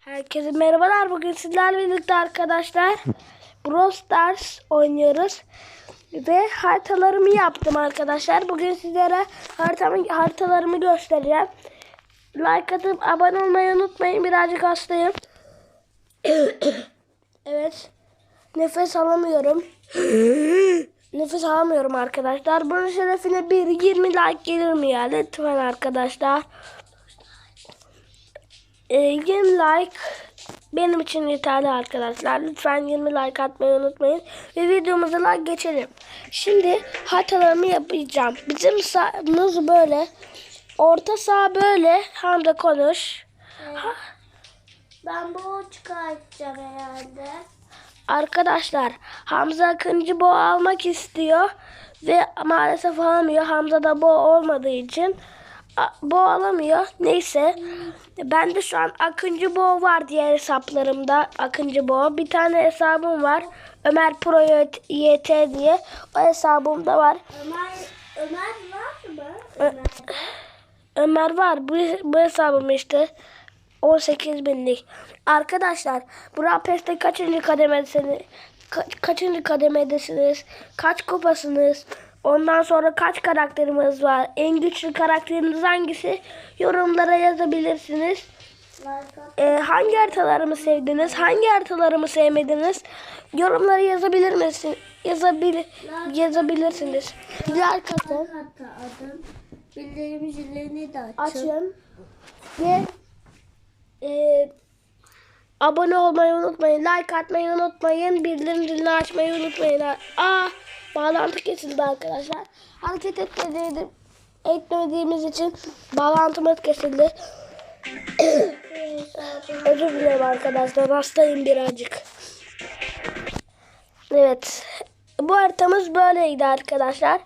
Herkese merhabalar. Bugün sizlerle birlikte arkadaşlar Brawl Stars oynuyoruz. Ve haritalarımı yaptım arkadaşlar. Bugün sizlere haritamı, haritalarımı göstereceğim. Like atıp abone olmayı unutmayın. Birazcık hastayım. evet. Nefes alamıyorum. Nefes alamıyorum arkadaşlar. Bunun şerefine bir 20 like gelir mi ya? Lütfen arkadaşlar. Ee, 20 like benim için yeterli arkadaşlar. Lütfen 20 like atmayı unutmayın. Ve videomuza like geçelim. Şimdi haritalarımı yapacağım. Bizim sahamız böyle. Orta saha böyle. Hamza konuş. Ha, Ben bu çıkartacağım herhalde. Arkadaşlar Hamza Akıncı boğa almak istiyor. Ve maalesef alamıyor. Hamza da boğa olmadığı için a- boğa alamıyor. Neyse. Ben de şu an Akıncı boğa var diğer hesaplarımda. Akıncı boğa. Bir tane hesabım var. Ömer Pro YT diye. O hesabımda var. Ömer, Ömer var mı? Ö- Ömer var. Bu, bu hesabım işte. 18 binlik. Arkadaşlar bu Rapes'te kaçıncı kademedesiniz? Ka- kaçıncı kademedesiniz? Kaç kupasınız? Ondan sonra kaç karakterimiz var? En güçlü karakteriniz hangisi? Yorumlara yazabilirsiniz. Ee, hangi haritalarımı sevdiniz? Hangi haritalarımı sevmediniz? Yorumlara yazabilir misin? Yazabilir yazabilirsiniz. Hatta adım. Bildirim zilini de açın. açın ve e, abone olmayı unutmayın. Like atmayı unutmayın. Bildirim zilini açmayı unutmayın. Aa bağlantı kesildi arkadaşlar. Hareket etmediğim, etmediğimiz için bağlantımız kesildi. Özür dilerim arkadaşlar. Hastayım birazcık. Evet. Bu haritamız böyleydi arkadaşlar.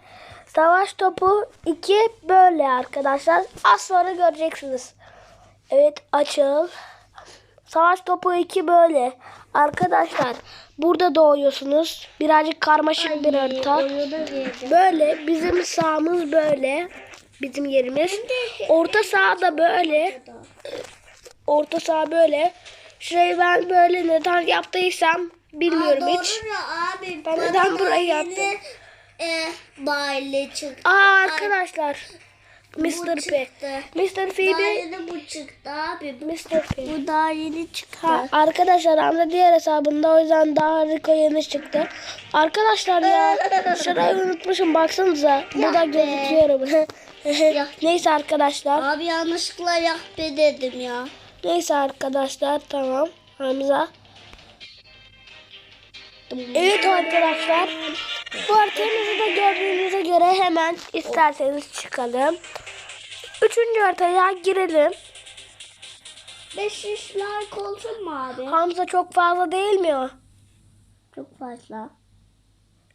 Savaş topu 2 böyle arkadaşlar. Az sonra göreceksiniz. Evet açıl. Savaş topu 2 böyle. Arkadaşlar burada doğuyorsunuz. Birazcık karmaşık bir harita. Böyle bizim sahamız böyle. Bizim yerimiz. Orta saha da böyle. Orta saha böyle. Şurayı ben böyle neden yaptıysam bilmiyorum hiç. Doğru ya abi. Ben neden burayı yaptım? E, çıktı. Aa arkadaşlar. Mr. P. Mr. Daha Phoebe. yeni bu çıktı abi. Mr. P. Bu daha yeni çıktı. Ha, arkadaşlar Hamza diğer hesabında o yüzden daha harika yeni çıktı. Arkadaşlar ya şurayı unutmuşum baksanıza. Burada gözüküyorum. Neyse arkadaşlar. Abi yanlışlıkla yahbe dedim ya. Neyse arkadaşlar tamam. Hamza. Evet arkadaşlar. Bu haritamızı da gördüğünüze göre hemen isterseniz çıkalım. Üçüncü haritaya girelim. 500 like olsun mu abi? Hamza çok fazla değil mi o? Çok fazla.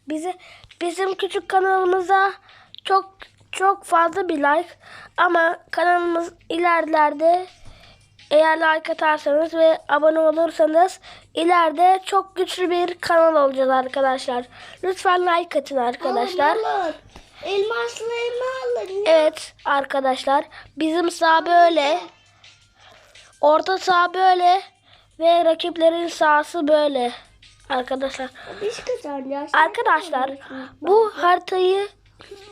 Bizi bizim küçük kanalımıza çok çok fazla bir like ama kanalımız ilerlerde eğer like atarsanız ve abone olursanız ileride çok güçlü bir kanal olacağız arkadaşlar. Lütfen like atın arkadaşlar. Alın. Elmaslarımı alın. Evet arkadaşlar bizim sağ böyle orta sağ böyle ve rakiplerin sahası böyle arkadaşlar. Arkadaşlar bu haritayı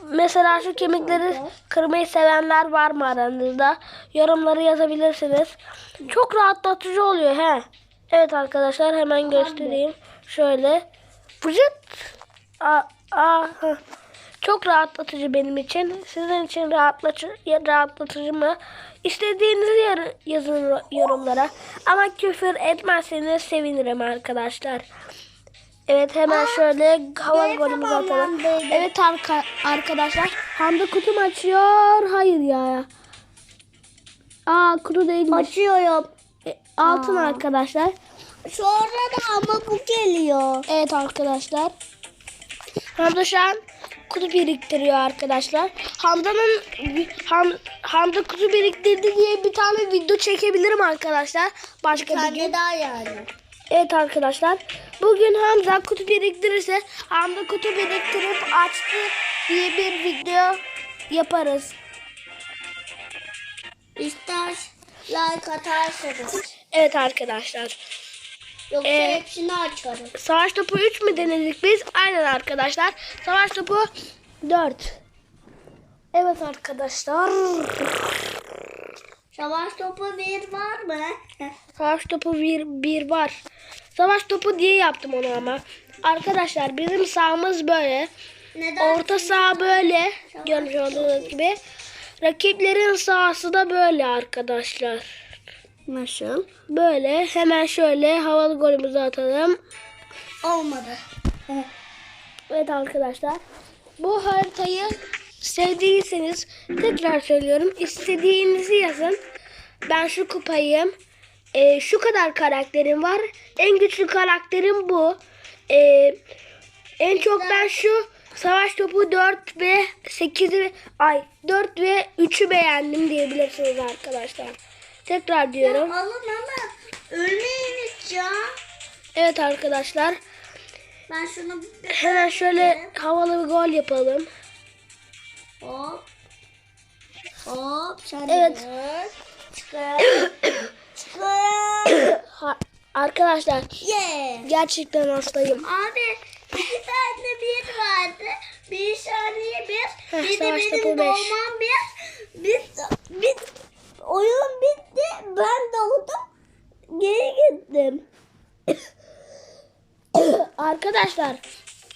mesela şu kemikleri kırmayı sevenler var mı aranızda? Yorumları yazabilirsiniz. Çok rahatlatıcı oluyor he. Evet arkadaşlar hemen göstereyim. Şöyle. Vıcıt. Aa, aa. Çok rahatlatıcı benim için. Sizin için rahatlatıcı, rahatlatıcı mı? İstediğinizi yazın yorumlara. Ama küfür etmezseniz sevinirim arkadaşlar. Evet hemen şöyle hava golümüzü atalım. Evet arka, arkadaşlar. Hamdi kutum açıyor. Hayır ya. Aa kutu değilmiş. Açıyorum. E, altın arkadaşlar. Sonra da ama bu geliyor. Evet arkadaşlar. Hamza şu an kutu biriktiriyor arkadaşlar. Hamza'nın Ham, Hamza kutu biriktirdi diye bir tane video çekebilirim arkadaşlar. Başka bir gün. Kendi daha yani. Evet arkadaşlar. Bugün Hamza kutu biriktirirse Hamza kutu biriktirip açtı diye bir video yaparız. İster like atarsanız. Evet arkadaşlar. Yoksa Ee, hepsini açarım. Savaş topu 3 mü denedik biz? Aynen arkadaşlar. Savaş topu 4. Evet arkadaşlar. Savaş topu bir var mı? Savaş topu 1 bir var. Savaş topu diye yaptım onu ama. Arkadaşlar bizim sahamız böyle. Neden? Orta saha böyle. Görmüş olduğunuz gibi. Rakiplerin sahası da böyle arkadaşlar. Nasıl? Böyle hemen şöyle havalı golümüzü atalım. Olmadı. Evet arkadaşlar. Bu haritayı sevdiyseniz tekrar söylüyorum. istediğinizi yazın. Ben şu kupayım. Ee, şu kadar karakterim var. En güçlü karakterim bu. Ee, en çok ben şu savaş topu 4 ve 8'i ay 4 ve 3'ü beğendim diyebilirsiniz arkadaşlar. Tekrar diyorum. Alın ama ölmeyiniz ya. Evet arkadaşlar. Ben şunu Hemen şöyle havalı bir gol yapalım. hop. Hop. Sen Evet. Çıkar. Çıkar. Arkadaşlar Yeah. gerçekten hastayım. Abi iki tane bir vardı. Bir saniye bir. Heh, bir de benim doğmam bir. Bir, bir. Oyun bitti. Ben doğdum. Geri gittim. Arkadaşlar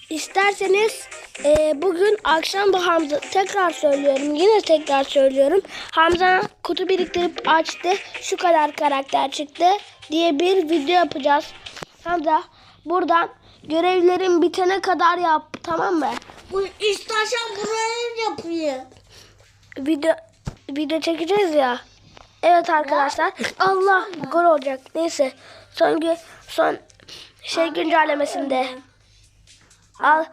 isterseniz e, bugün akşam bu Hamza tekrar söylüyorum yine tekrar söylüyorum. Hamza kutu biriktirip açtı şu kadar karakter çıktı diye bir video yapacağız. Hamza buradan görevlerin bitene kadar yap tamam mı? Bu istersen burayı yapayım. Video video çekeceğiz ya. Evet arkadaşlar. Allah gol olacak. Neyse. Son gü- son şey güncellemesinde. Al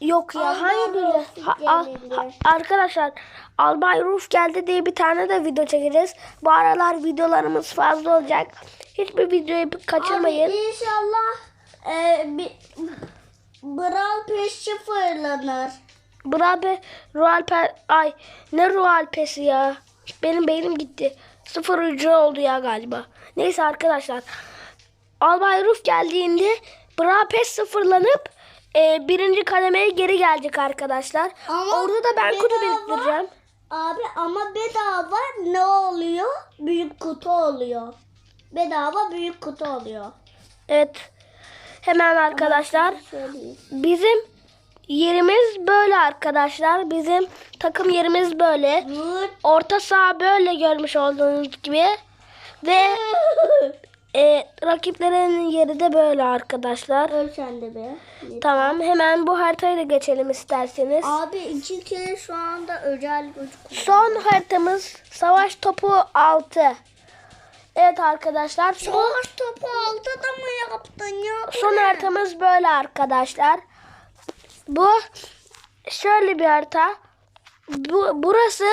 yok ya Allah hangi olsun Ha- al- ha- arkadaşlar Albay Ruf geldi diye bir tane de video çekeceğiz. Bu aralar videolarımız fazla olacak. Hiçbir videoyu kaçırmayın. Abi inşallah e, bir Brawl Pass fırlanır. Royal Pe ay ne Royal Pass'i ya. Benim beynim gitti. Sıfır ücret oldu ya galiba. Neyse arkadaşlar. Albay Ruf geldiğinde Brawl Pass sıfırlanıp e, birinci kademeye geri gelecek arkadaşlar. Ama Orada da ben kutu biriktireceğim. Abi ama bedava ne oluyor? Büyük kutu oluyor. Bedava büyük kutu oluyor. Evet. Hemen arkadaşlar. Bizim yerimiz böyle arkadaşlar. Bizim takım yerimiz böyle. Orta saha böyle görmüş olduğunuz gibi. Ve e, rakiplerin yeri de böyle arkadaşlar. Öl sen de be. Tamam hemen bu haritayı da geçelim isterseniz. Abi iki kere şu anda özel güç. Son haritamız savaş topu 6. Evet arkadaşlar son, Savaş topu altıda mı yaptın ya? Bu son ne? haritamız böyle arkadaşlar. Bu şöyle bir harita. Bu, burası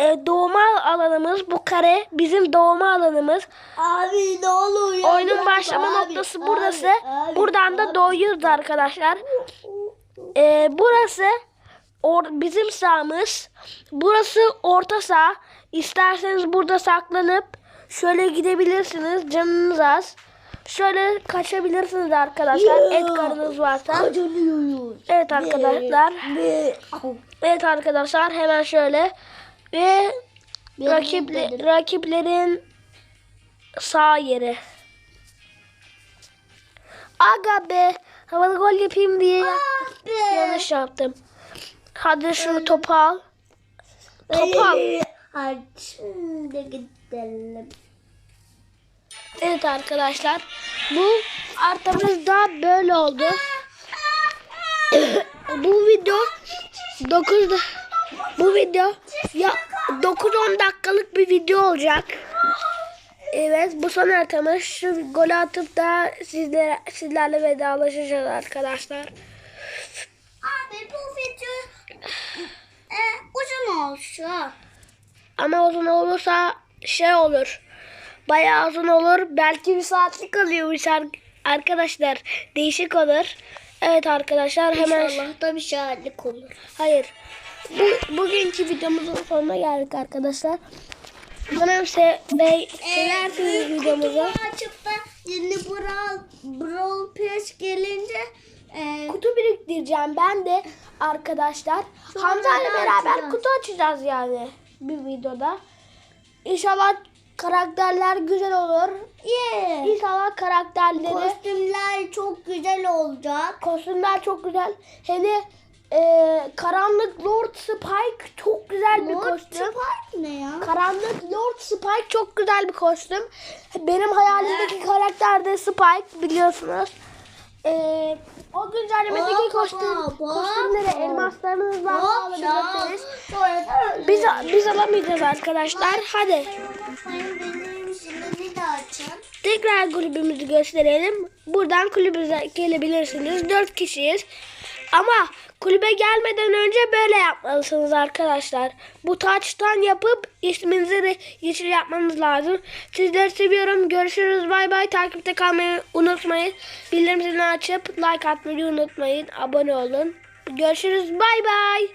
e, doğma alanımız bu kare bizim doğma alanımız. Abi ne oluyor? Oyunun başlama Abi, noktası abi, burası. abi, Buradan da abi. doğuyoruz arkadaşlar. Ee, burası or- bizim sahamız. Burası orta saha. İsterseniz burada saklanıp şöyle gidebilirsiniz. Canınız az. Şöyle kaçabilirsiniz arkadaşlar. Et karınız varsa. Evet arkadaşlar. Evet arkadaşlar hemen şöyle ve Benim rakiple, rakiplerin sağ yeri. Aga be havalı gol yapayım diye Ah yanlış yaptım. Hadi şunu topu al. Topu al. Hadi şimdi gidelim. Evet arkadaşlar bu artamız da böyle oldu. bu video 9 bu video ya 9-10 dakikalık bir video olacak. Evet bu son haritamız şu golü atıp da sizlere, sizlerle vedalaşacağız arkadaşlar. Abi bu video e, uzun olsun. Ama uzun olursa şey olur. Bayağı uzun olur. Belki bir saatlik oluyormuş ar- arkadaşlar. Değişik olur. Evet arkadaşlar hemen İnşallah da bir şahitlik olur. hayır. Bu, bugünkü videomuzun sonuna geldik arkadaşlar. Umarım se ve seversiniz videomuzu. Kutumu açıp da yeni Brawl, Brawl Pass gelince e, Kutu biriktireceğim ben de arkadaşlar. Hamza ile beraber açacağız. kutu açacağız yani bir videoda. İnşallah karakterler güzel olur. yeah. İnşallah karakterleri, kostümler çok güzel olacak. kostümler çok güzel. Hele e, Karanlık Lord Spike çok güzel bir Lord kostüm. Spike ne ya? Karanlık Lord Spike çok güzel bir kostüm. Benim hayalimdeki karakter de Spike biliyorsunuz. Ee, o güncellemedeki kostüm, kostümleri elmaslarınızla alabilirsiniz. Biz, biz alamayacağız arkadaşlar. Hadi Tekrar kulübümüzü gösterelim. Buradan kulübümüze gelebilirsiniz. 4 kişiyiz. Ama kulübe gelmeden önce böyle yapmalısınız arkadaşlar. Bu taçtan yapıp isminizi de yeşil yapmanız lazım. Sizleri seviyorum. Görüşürüz. Bay bay. Takipte kalmayı unutmayın. Bildirim zilini açıp like atmayı unutmayın. Abone olun. Görüşürüz. Bay bay.